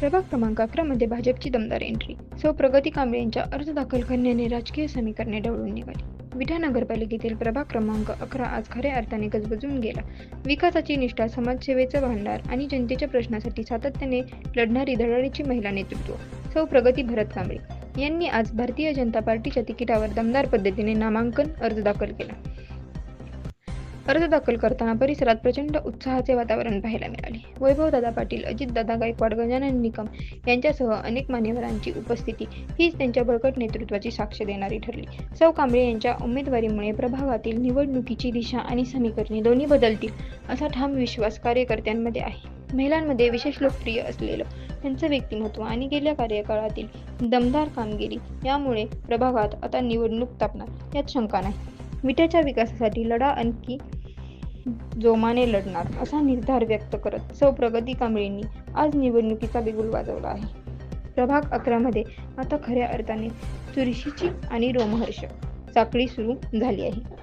प्रभाग क्रमांक अकरामध्ये भाजपची दमदार एंट्री सौ प्रगती कांबळे यांच्या अर्ज दाखल करण्याने राजकीय समीकरणे ढवळून निघाली. विठा नगरपालिकेतील प्रभाग क्रमांक अकरा आज खऱ्या अर्थाने गजबजून गेला. विकासाची निष्ठा समाजसेवेचं भांडार आणि जनतेच्या प्रश्नासाठी सातत्याने लढणारी धडाडीची महिला नेतृत्व सौ प्रगती भरत कांबळे यांनी आज भारतीय जनता पार्टीच्या तिकिटावर दमदार पद्धतीने नामांकन अर्ज दाखल केला. अर्ज दाखल करताना परिसरात प्रचंड उत्साहाचे वातावरण पाहायला मिळाले. वैभवदादा पाटील अजितदादा गायकवाड गजानन निकम यांच्यासह अनेक मान्यवरांची उपस्थिती हीच त्यांच्या बळकट नेतृत्वाची साक्ष देणारी ठरली. सौ कांबळे यांच्या उमेदवारीमुळे प्रभागातील निवडणुकीची दिशा आणि समीकरणे दोन्ही बदलतील असा ठाम विश्वास कार्यकर्त्यांमध्ये आहे. महिलांमध्ये विशेष लोकप्रिय असलेलं त्यांचं व्यक्तिमत्व आणि गेल्या कार्यकाळातील दमदार कामगिरी यामुळे प्रभागात आता निवडणूक तापणार यात शंका नाही. विट्याच्या विकासासाठी लढा आणखी जोमाने लढणार असा निर्धार व्यक्त करत सौ प्रगती कांबळेंनी आज निवडणुकीचा बिगुल वाजवला आहे. प्रभाग अकरामध्ये आता खऱ्या अर्थाने चुरशीची आणि रोमहर्ष साखळी सुरू झाली आहे.